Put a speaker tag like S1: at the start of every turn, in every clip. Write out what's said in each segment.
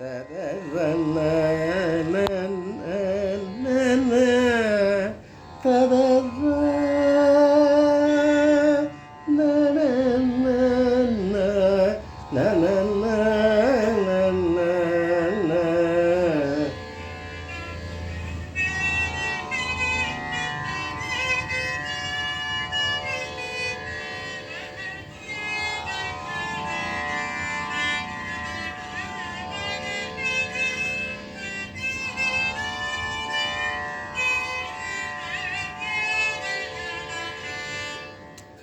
S1: Terezzennen en en en en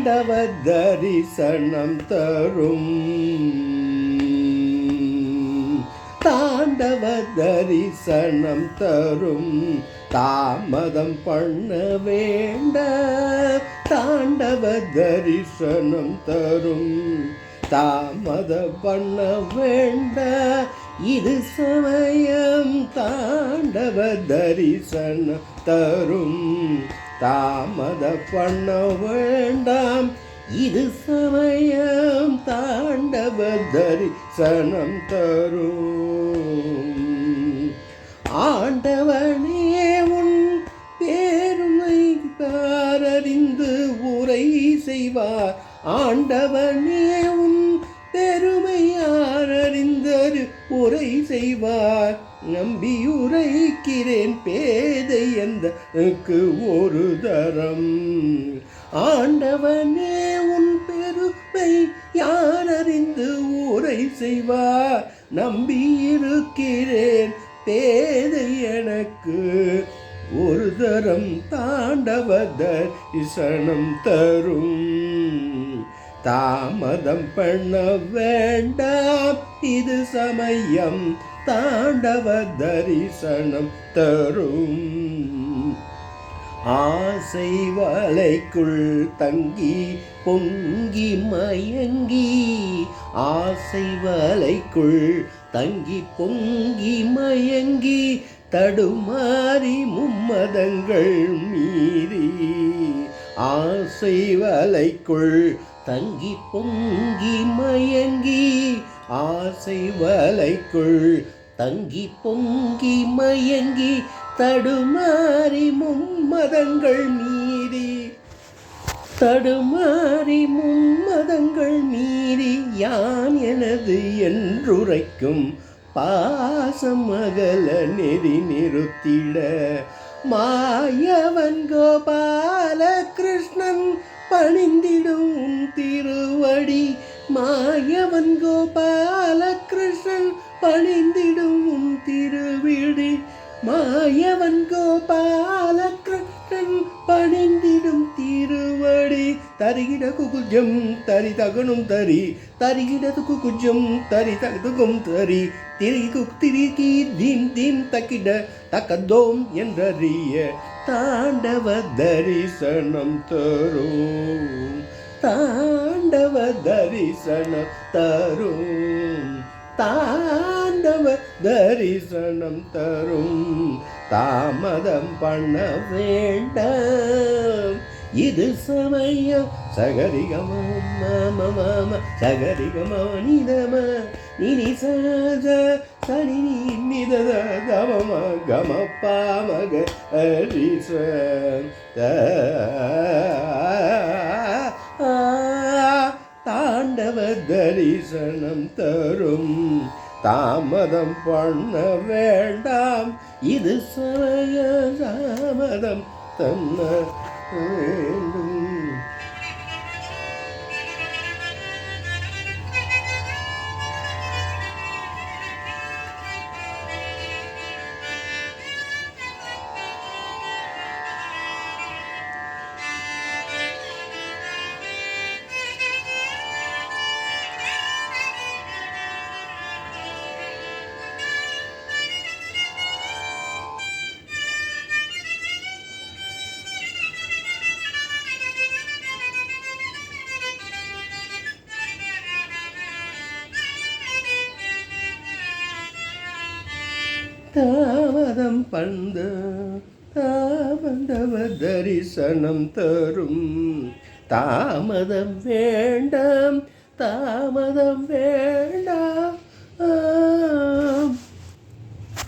S1: ஆண்டவ தரிசனம் தரும். தாண்டவ தரிசனம் தரும். தாமதம் பண்ண வேண்ட தாண்டவ தரிசனம் தரும். தாமத பண்ண வேண்ட இது சமயம் தாண்டவ தரிசனம் தரும். தாமத பண்ண வேண்டாம். இது சமயம் தாண்டவ தரிசனம் தரும். ஆண்டவனே உன் பேருமை பாரறிந்து உரை செய்வார். ஆண்டவனே உன் பெருமை யாரறிந்தரு உரை செய்வார். நம்பியுரைக்கிறேன் பேதை எந்தக்கு ஒரு தரம்? ஆண்டவனே உன் பெருமை யாரறிந்து ஊரை செய்வார்? நம்பி இருக்கிறேன் பேதை எனக்கு ஒரு தரம் தாண்டவ தரிசனம் தரும். தாமதம் பண்ண வேண்டாம். இது சமயம் தாண்டவ தரிசனம் தரும். ஆசை வலைக்குள் தங்கி பொங்கி மயங்கி ஆசை வலைக்குள் தங்கி பொங்கி மயங்கி தடுமாறி மும்மதங்கள் மீறி ஆசை வலைக்குள் தங்கி பொங்கி மயங்கி ஆசை வலைக்குள் தங்கி பொங்கி மயங்கி தடுமாறி மும்மதங்கள் மீறி தடுமாறி மும்மதங்கள் மீறி யான் எனது என்றுரைக்கும் பாசம் அகல நெறி நிறுத்திட மாயவன் கோபால கிருஷ்ணன் பணிந்திடும் திருவடி மாயவன் கோபால கிருஷ்ணன் பணிந்திடும் திருவிடி மாயவன் கோபால கிருஷ்ணன் பணிந்திடும் திருவடி. தருகிட குகுஜம் தரி தகனும் தரி. தருகிடது குகுஜம் தரி தகுதுகும் தரி. திரி திரிகி தீம் தீம் தக்கிட தக்கதோம் என்றறிய தாண்டவ தரிசனம் தரும். தாண்டவ தரிசனம் தரும். தாண்டவ தரிசனம் தரும். தாமதம் பண்ண வேண்டாம். இது சமயம். சகரிகம மாம மாம சகரிகம நினி சஜ சனி நிதத கமம கம பாமக ஹரிச தாண்டவ தரிசனம் தரும். தாமதம் பண்ண வேண்டாம். இது சமய தாமதம் தன்ன வேண்டும். தாமதம் பந்த தாமதவ தரிசனம் தரும் தாமதம் வேண்டாம் தாமதம் வேண்டாம் ஆம்.